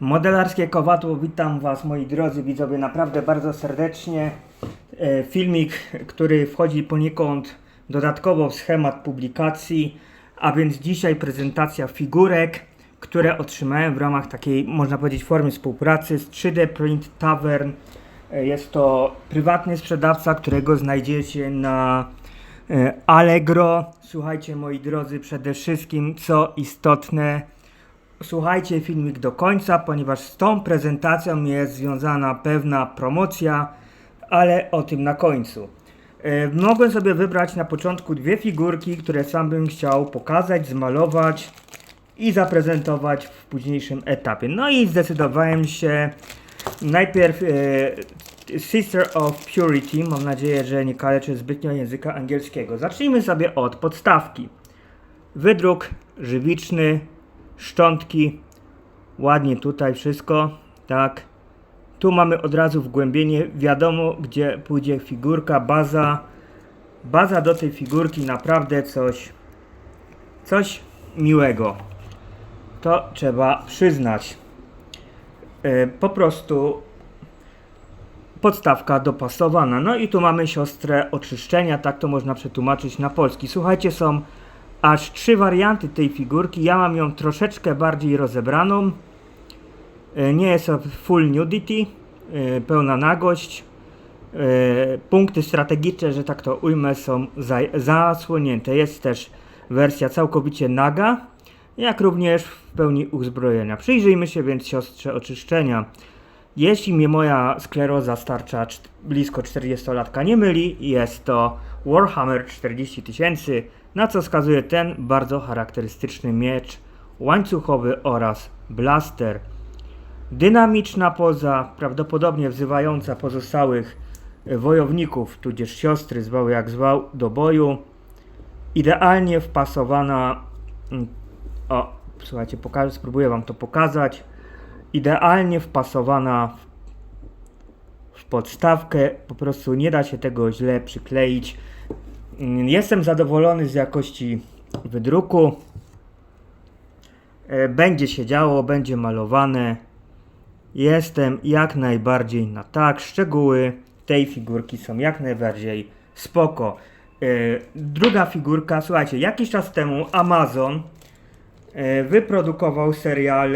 Modelarskie Kowadło, witam Was moi drodzy widzowie naprawdę bardzo serdecznie. E, Filmik, który wchodzi poniekąd dodatkowo w schemat publikacji, a więc dzisiaj prezentacja figurek, które otrzymałem w ramach takiej, można powiedzieć, formy współpracy z 3D Print Tavern. E, Jest to prywatny sprzedawca, którego znajdziecie na e, Allegro. Słuchajcie moi drodzy, przede wszystkim co istotne, Słuchajcie filmik do końca, ponieważ z tą prezentacją jest związana pewna promocja, ale o tym na końcu. E, Mogłem sobie wybrać na początku dwie figurki, które sam bym chciał pokazać, zmalować i zaprezentować w późniejszym etapie. No i zdecydowałem się najpierw e, Sister of Purity. Mam nadzieję, że nie kaleczę zbytnio języka angielskiego. Zacznijmy sobie od podstawki. Wydruk żywiczny, szczątki, ładnie tutaj wszystko, tak. Tu mamy od razu wgłębienie, wiadomo gdzie pójdzie figurka, baza. Baza do tej figurki naprawdę coś, coś miłego. To trzeba przyznać. E, po prostu podstawka dopasowana. No i tu mamy siostrę oczyszczenia, tak to można przetłumaczyć na polski. Słuchajcie, są aż trzy warianty tej figurki. Ja mam ją troszeczkę bardziej rozebraną. E, Nie jest to full nudity, e, pełna nagość. E, Punkty strategiczne, że tak to ujmę, są za- zasłonięte. Jest też wersja całkowicie naga, jak również w pełni uzbrojenia. Przyjrzyjmy się więc siostrze oczyszczenia. Jeśli mnie moja skleroza starcza blisko 40-latka nie myli, jest to Warhammer 40 tysięcy, na co wskazuje ten bardzo charakterystyczny miecz łańcuchowy oraz blaster. Dynamiczna poza, prawdopodobnie wzywająca pozostałych e, wojowników, tudzież siostry, zwał jak zwał, do boju. Idealnie wpasowana. mm, O, słuchajcie, pokażę, spróbuję Wam to pokazać. Idealnie wpasowana w, w podstawkę, po prostu nie da się tego źle przykleić. Jestem zadowolony z jakości wydruku. E, Będzie się działo, będzie malowane. Jestem jak najbardziej na tak. Szczegóły tej figurki są jak najbardziej spoko. E, Druga figurka, słuchajcie, jakiś czas temu Amazon e, wyprodukował serial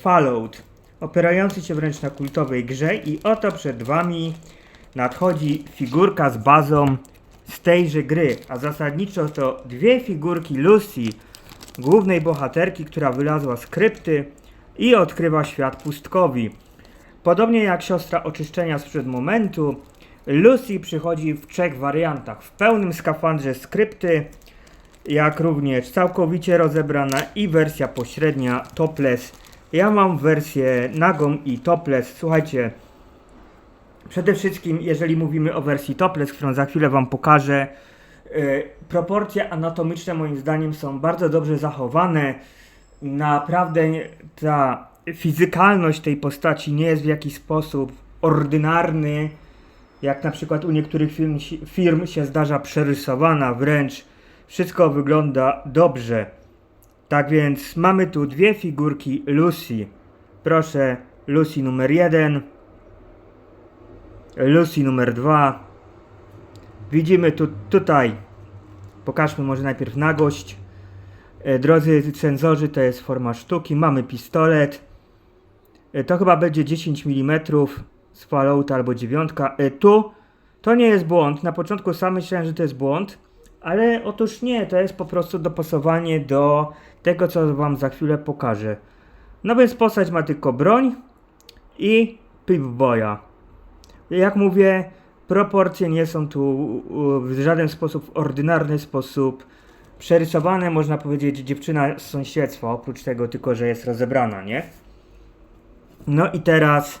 Fallout, opierający się wręcz na kultowej grze i oto przed wami nadchodzi figurka z bazą z tejże gry, a zasadniczo to dwie figurki Lucy, głównej bohaterki, która wylazła z krypty i odkrywa świat pustkowi. Podobnie jak siostra oczyszczenia sprzed momentu, Lucy przychodzi w trzech wariantach. W pełnym skafandrze z krypty, jak również całkowicie rozebrana i wersja pośrednia topless. Ja mam wersję nagą i topless. Słuchajcie, przede wszystkim jeżeli mówimy o wersji topless, którą za chwilę Wam pokażę, y, proporcje anatomiczne moim zdaniem są bardzo dobrze zachowane. Naprawdę ta fizykalność tej postaci nie jest w jakiś sposób ordynarny, jak na przykład u niektórych firm, firm się zdarza przerysowana, wręcz wszystko wygląda dobrze. Tak więc mamy tu dwie figurki Lucy. Proszę, Lucy numer jeden, Lucy numer dwa. Widzimy tu, tutaj, pokażmy może najpierw nagość. E, Drodzy cenzorzy, to jest forma sztuki. Mamy pistolet. E, To chyba będzie 10 mm z Fallouta albo 9. E, Tu to nie jest błąd. Na początku sam myślałem, że to jest błąd, ale otóż nie, to jest po prostu dopasowanie do tego, co Wam za chwilę pokażę. No więc postać ma tylko broń i Pip-Boya. Jak mówię, proporcje nie są tu w żaden sposób, w ordynarny sposób przerysowane, można powiedzieć, dziewczyna z sąsiedztwa, oprócz tego tylko, że jest rozebrana, nie? No i teraz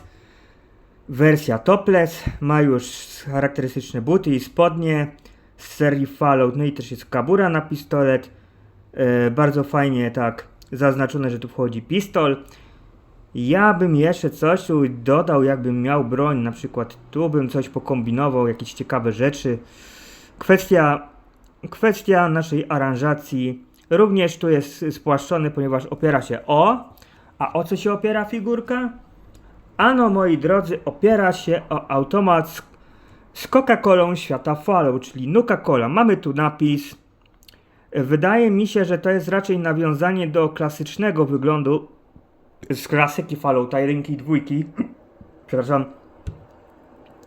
wersja topless, ma już charakterystyczne buty i spodnie z serii Fallout, no i też jest kabura na pistolet, e, bardzo fajnie tak zaznaczone, że tu wchodzi pistol. Ja bym jeszcze coś tu dodał, jakbym miał broń, na przykład tu bym coś pokombinował, jakieś ciekawe rzeczy. Kwestia, kwestia naszej aranżacji również tu jest spłaszczony, ponieważ opiera się o, A o co się opiera figurka? Ano, moi drodzy, opiera się o automat z, z Coca-Colą świata Fallout, czyli Nuka-Cola. Mamy tu napis. Wydaje mi się, że to jest raczej nawiązanie do klasycznego wyglądu z klasyki Fallouta 1 i 2. Przepraszam.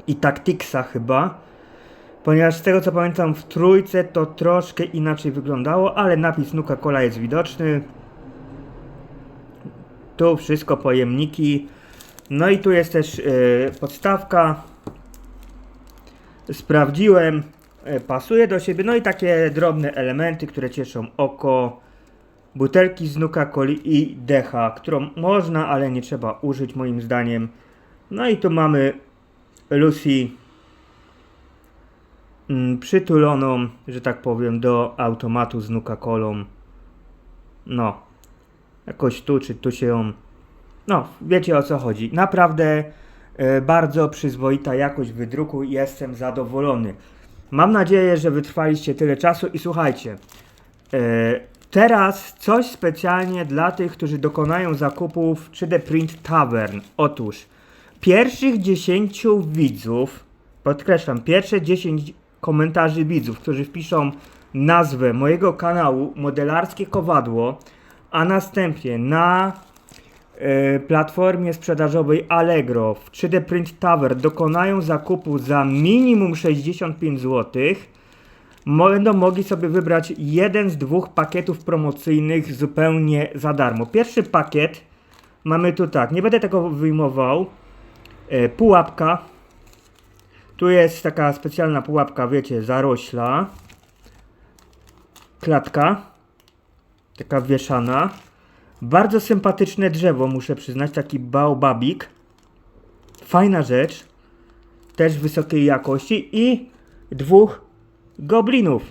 I Tacticsa chyba. Ponieważ z tego co pamiętam w trójce to troszkę inaczej wyglądało, ale napis Nuka-Cola jest widoczny. Tu wszystko pojemniki. No i tu jest też e, podstawka. Sprawdziłem, e, pasuje do siebie. No i takie drobne elementy, które cieszą oko. Butelki z Nuka-Coli i decha, którą można, ale nie trzeba użyć moim zdaniem. No i tu mamy Lucy mm, przytuloną, że tak powiem, do automatu z Nuka-Colą. No, jakoś tu czy tu się ją. No, wiecie o co chodzi. Naprawdę e, bardzo przyzwoita jakość wydruku i jestem zadowolony. Mam nadzieję, że wytrwaliście tyle czasu i słuchajcie. E, teraz coś specjalnie dla tych, którzy dokonają zakupów 3D Print Tavern. Otóż pierwszych 10 widzów, podkreślam, pierwsze 10 komentarzy widzów, którzy wpiszą nazwę mojego kanału Modelarskie Kowadło, a następnie na e, platformie sprzedażowej Allegro w 3D Print Tower dokonają zakupu za minimum 65 zł, będą mogli sobie wybrać jeden z dwóch pakietów promocyjnych zupełnie za darmo. Pierwszy pakiet mamy tu tak, nie będę tego wyjmował. E, pułapka. Tu jest taka specjalna pułapka, wiecie, zarośla. Klatka. Taka wieszana. Bardzo sympatyczne drzewo, muszę przyznać, taki baobabik. Fajna rzecz. Też wysokiej jakości i dwóch goblinów.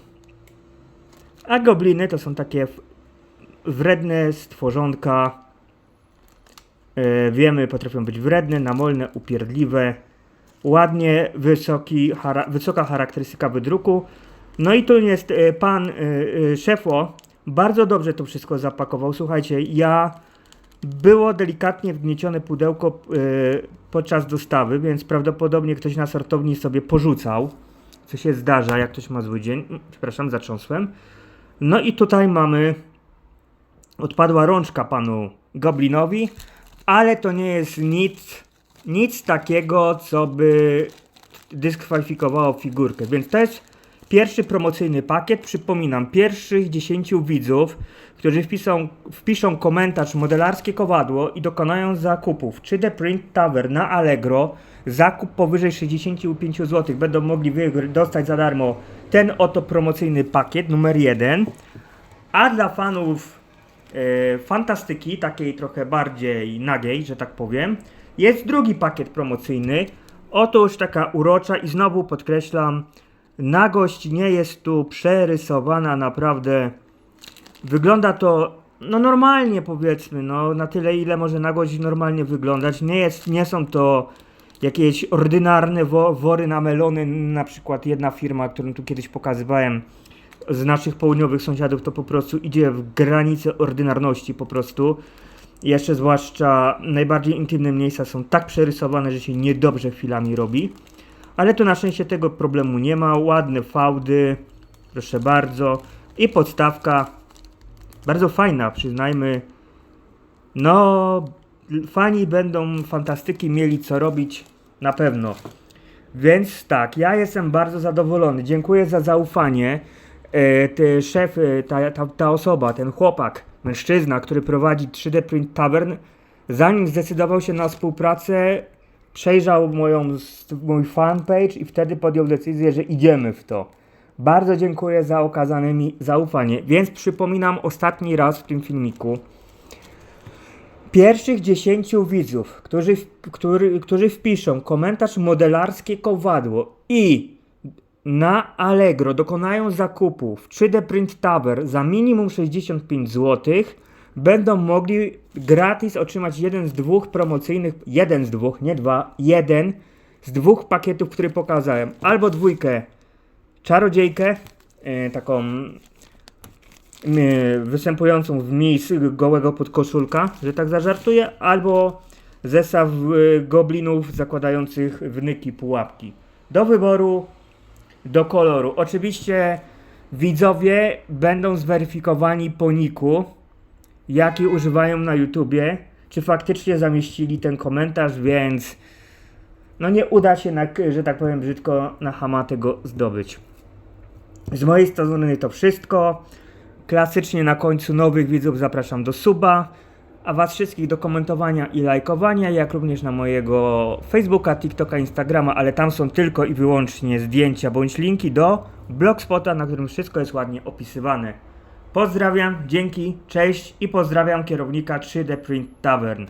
A gobliny to są takie wredne stworzonka. E, wiemy, potrafią być wredne, namolne, upierdliwe. Ładnie wysoki, chara- wysoka charakterystyka wydruku. No i tu jest e, pan e, szefo. Bardzo dobrze to wszystko zapakował. Słuchajcie, ja było delikatnie wgniecione pudełko e, podczas dostawy, więc prawdopodobnie ktoś na sortowni sobie porzucał. Co się zdarza, jak ktoś ma zły dzień. Mm, Przepraszam, zatrząsłem. No i tutaj mamy. Odpadła rączka panu Goblinowi, ale to nie jest nic, nic takiego, co by dyskwalifikowało figurkę. Więc to jest pierwszy promocyjny pakiet. Przypominam, pierwszych 10 widzów, którzy wpiszą, wpiszą komentarz modelarskie kowadło i dokonają zakupów 3D Print Tavern na Allegro. Zakup powyżej 65 zł będą mogli dostać za darmo ten oto promocyjny pakiet numer 1. A dla fanów e, fantastyki, takiej trochę bardziej nagiej, że tak powiem, jest drugi pakiet promocyjny. Otóż taka urocza i znowu podkreślam, nagość nie jest tu przerysowana, naprawdę wygląda to no normalnie powiedzmy, no na tyle ile może nagość normalnie wyglądać. Nie jest, nie są to jakieś ordynarne wo, wory na melony, na przykład jedna firma, którą tu kiedyś pokazywałem, z naszych południowych sąsiadów to po prostu idzie w granice ordynarności po prostu. Jeszcze zwłaszcza najbardziej intymne miejsca są tak przerysowane, że się niedobrze chwilami robi. Ale tu na szczęście tego problemu nie ma. Ładne fałdy, proszę bardzo. I podstawka, bardzo fajna, przyznajmy. No, fani będą fantastyki mieli co robić na pewno. Więc tak, ja jestem bardzo zadowolony. Dziękuję za zaufanie. E, ty szef, e, ta, ta, ta osoba, ten chłopak, mężczyzna, który prowadzi 3D Print Tavern, zanim zdecydował się na współpracę, przejrzał moją, mój fanpage i wtedy podjął decyzję, że idziemy w to. Bardzo dziękuję za okazane mi zaufanie. Więc przypominam ostatni raz w tym filmiku. Pierwszych 10 widzów, którzy, w- który, którzy wpiszą komentarz modelarskie kowadło i na Allegro dokonają zakupów 3D Print Tower za minimum 65 zł, będą mogli gratis otrzymać jeden z dwóch promocyjnych, jeden z dwóch, nie dwa, jeden z dwóch pakietów, które pokazałem. Albo dwójkę czarodziejkę, e, taką yy, występującą w mis gołego podkoszulka, że tak zażartuję, albo zestaw yy, goblinów zakładających wnyki pułapki. Do wyboru, do koloru. Oczywiście widzowie będą zweryfikowani po niku, jaki używają na YouTubie, czy faktycznie zamieścili ten komentarz, więc no nie uda się, na, że tak powiem brzydko, na hama tego zdobyć. Z mojej strony to wszystko. Klasycznie na końcu nowych widzów zapraszam do suba, a Was wszystkich do komentowania i lajkowania, jak również na mojego Facebooka, TikToka, Instagrama, ale tam są tylko i wyłącznie zdjęcia bądź linki do blogspota, na którym wszystko jest ładnie opisywane. Pozdrawiam, dzięki, cześć i pozdrawiam kierownika 3D Print Tavern.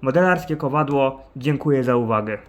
Modelarskie kowadło, dziękuję za uwagę.